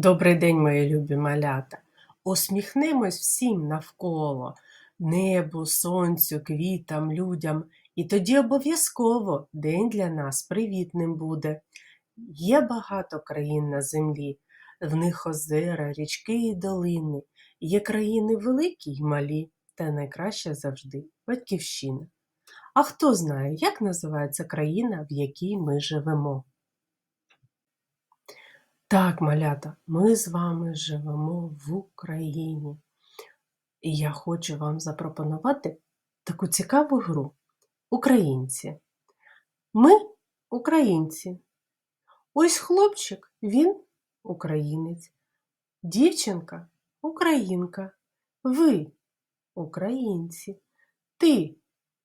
Добрий день, мої любі малята. Усміхнемось всім навколо, небу, сонцю, квітам, людям, і тоді обов'язково день для нас привітним буде. Є багато країн на землі, в них озера, річки і долини. Є країни великі й малі, та найкраща завжди батьківщина. А хто знає, як називається країна, в якій ми живемо? Так, малята, ми з вами живемо в Україні. І я хочу вам запропонувати таку цікаву гру. Українці. Ми українці. Ось хлопчик, він українець. Дівчинка українка. Ви українці. Ти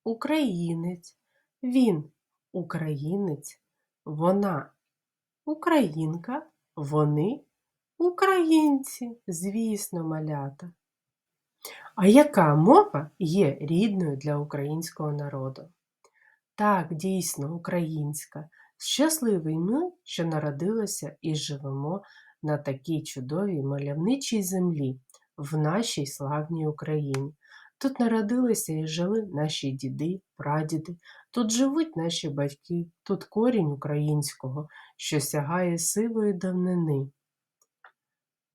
українець. Він українець. Вона українка. Вони українці, звісно, малята. А яка мова є рідною для українського народу? Так, дійсно, українська. Щасливий ми, що народилися і живемо на такій чудовій мальовничій землі, в нашій славній Україні. Тут народилися і жили наші діди, прадіди, тут живуть наші батьки, тут корінь українського, що сягає сивої давнини.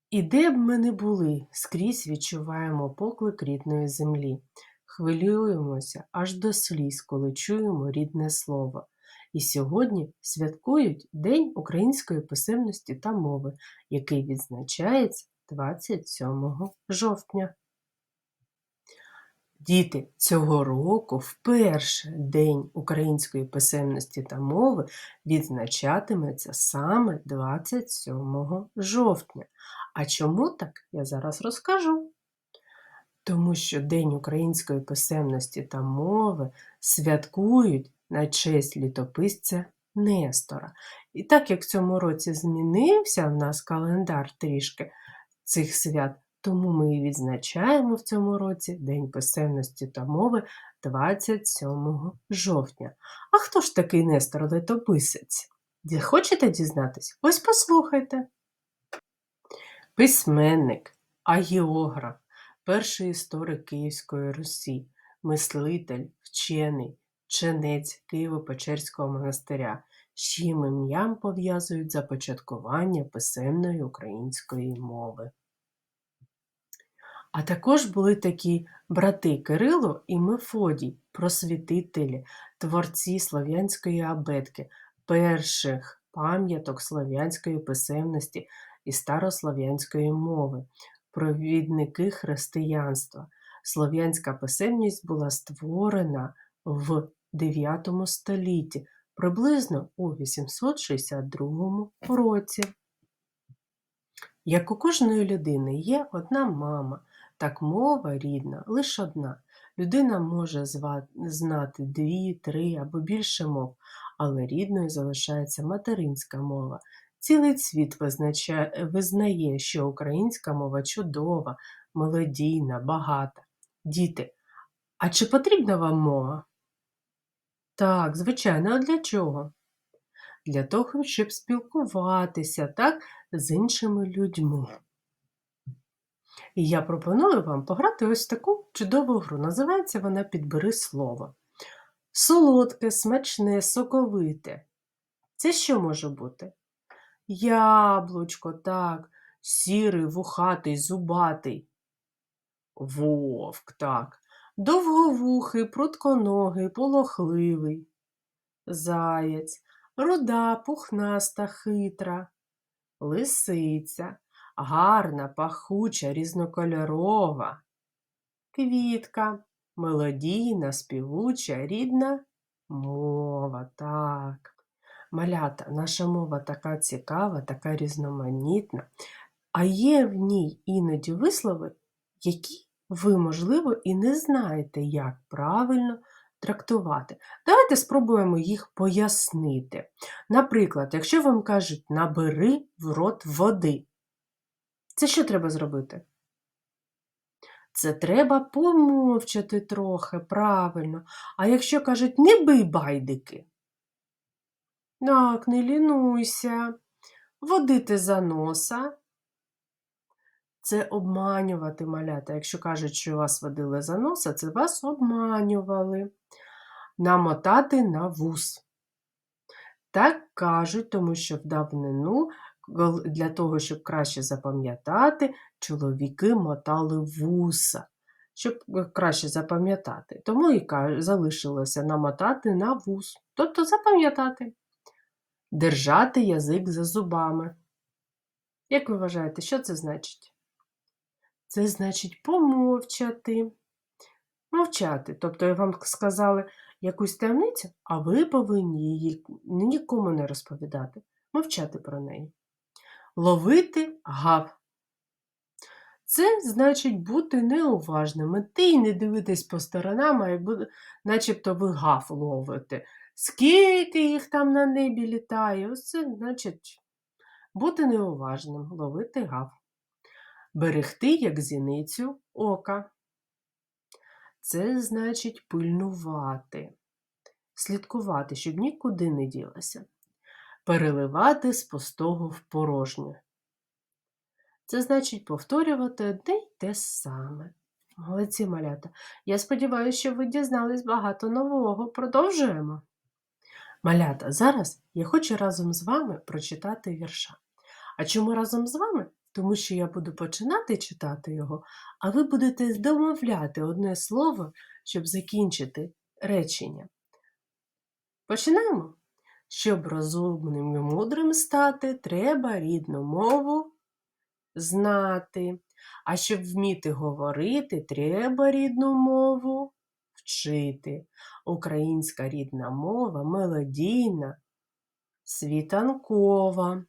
І де б ми не були, скрізь відчуваємо поклик рідної землі, хвилюємося аж до сліз, коли чуємо рідне слово. І сьогодні святкують День української писемності та мови, який відзначається 27 жовтня. Діти, цього року вперше День української писемності та мови відзначатиметься саме 27 жовтня. А чому так, я зараз розкажу. Тому що День української писемності та мови святкують на честь літописця Нестора. І так як в цьому році змінився в нас календар трішки цих свят, тому ми і відзначаємо в цьому році День писемності та мови 27 жовтня. А хто ж такий Нестор Летописець? Хочете дізнатись? Ось послухайте. Письменник, агіограф, перший історик Київської Русі, мислитель, вчений, ченець Києво-Печерського монастиря, з чиїм ім'ям пов'язують започаткування писемної української мови. А також були такі брати Кирило і Мефодій, просвітителі, творці слов'янської абетки, перших пам'яток слов'янської писемності і старослов'янської мови, провідники християнства. Слов'янська писемність була створена в 9 столітті, приблизно у 862 році. Як у кожної людини є одна мама, так мова рідна лише одна. Людина може знати дві, три або більше мов, але рідною залишається материнська мова. Цілий світ визначає, визнає, що українська мова чудова, мелодійна, багата. Діти, а чи потрібна вам мова? Так, звичайно, а для чого? Для того, щоб спілкуватися так, з іншими людьми. І я пропоную вам пограти ось таку чудову гру. Називається вона Підбери слово. Солодке, смачне, соковите. Це що може бути? Яблучко, так, сірий, вухатий, зубатий. Вовк, так, довговухий, прутконогий, полохливий. Заєць, руда, пухнаста, хитра, лисиця, гарна, пахуча, різнокольорова, квітка, мелодійна, співуча, рідна мова. Так. Малята, наша мова така цікава, така різноманітна, а є в ній іноді вислови, які ви, можливо, і не знаєте, як правильно трактувати. Давайте спробуємо їх пояснити. Наприклад, якщо вам кажуть набери в рот води, це що треба зробити? Це треба помовчати трохи правильно. А якщо кажуть не бий байдики, так, не лінуйся, водити за носа, це обманювати малята. Якщо кажуть, що вас водили за носа, це вас обманювали. Намотати на вус. Так кажуть, тому що в давнину для того, щоб краще запам'ятати, чоловіки мотали вуса, щоб е, краще запам'ятати. Тому і залишилося намотати на вус, тобто запам'ятати. Держати язик за зубами. Як ви вважаєте, що це значить? Це значить помовчати. Мовчати. Тобто вам сказали якусь таємницю, а ви повинні її нікому не розповідати. Мовчати про неї. Ловити гав. Це значить бути неуважним, іти і не дивитись по сторонам, а начебто ви гав ловите. Скільки їх там на небі літає, ось це значить бути неуважним, ловити гав. Берегти, як зіницю ока. Це значить пильнувати, слідкувати, щоб нікуди не ділося. Переливати з пустого в порожнє. Це значить повторювати одне й те саме. Молодці малята. Я сподіваюся, що ви дізнались багато нового. Продовжуємо. Малята, зараз я хочу разом з вами прочитати вірша. А чому разом з вами? Тому що я буду починати читати його, а ви будете домовляти одне слово, щоб закінчити речення. Починаємо. Щоб розумним і мудрим стати, треба рідну мову знати. А щоб вміти говорити, треба рідну мову вчити. Українська рідна мова мелодійна, світанкова.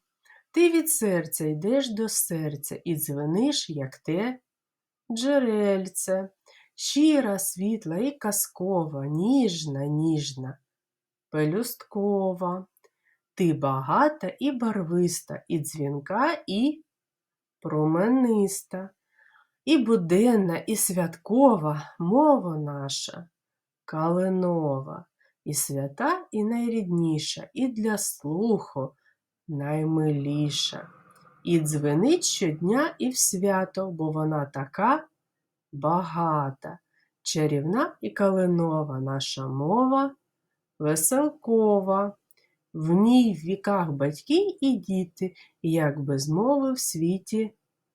Ти від серця йдеш до серця і дзвениш, як те джерельце. Щира, світла і казкова, ніжна, ніжна, пелюсткова. Ти багата і барвиста, і дзвінка, і промениста, і буденна, і святкова мова наша, калинова, і свята, і найрідніша, і для слуху наймиліша. І дзвенить щодня і в свято, бо вона така багата, чарівна і калинова наша мова, веселкова. В ній в віках батьки і діти, як без мови в світі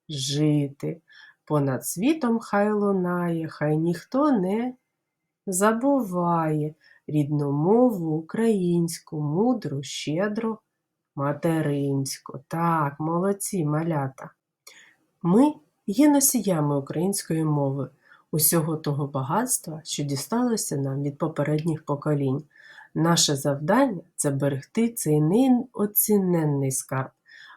жити. Понад світом хай лунає, хай ніхто не забуває рідну мову українську, мудру, щедру, материнську. Так, молодці малята. Ми є носіями української мови, усього того багатства, що дісталося нам від попередніх поколінь. Наше завдання це берегти цей неоціненний скарб,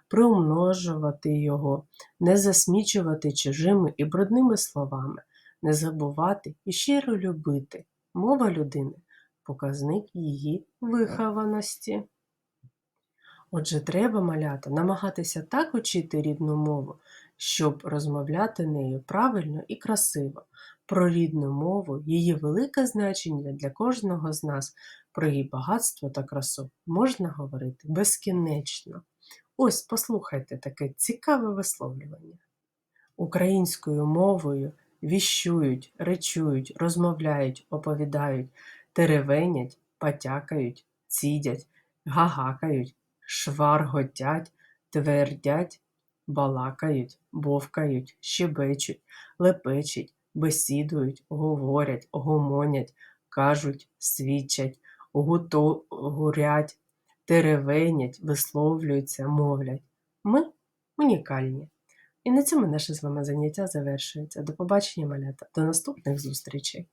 примножувати його, не засмічувати чужими і брудними словами, не забувати і щиро любити. Мова людини показник її вихованості. Отже, треба малята намагатися так учити рідну мову, щоб розмовляти нею правильно і красиво. Про рідну мову, її велике значення для кожного з нас, про її багатство та красу можна говорити безкінечно. Ось послухайте таке цікаве висловлювання. Українською мовою віщують, речують, розмовляють, оповідають, теревенять, потякають, цідять, гагакають, шварготять, твердять, балакають, бовкають, щебечуть, лепечуть, бесідують, говорять, гомонять, кажуть, свідчать, гурять, теревенять, висловлюються, мовлять. Ми унікальні. І на цьому наше з вами заняття завершується. До побачення, малята, до наступних зустрічей!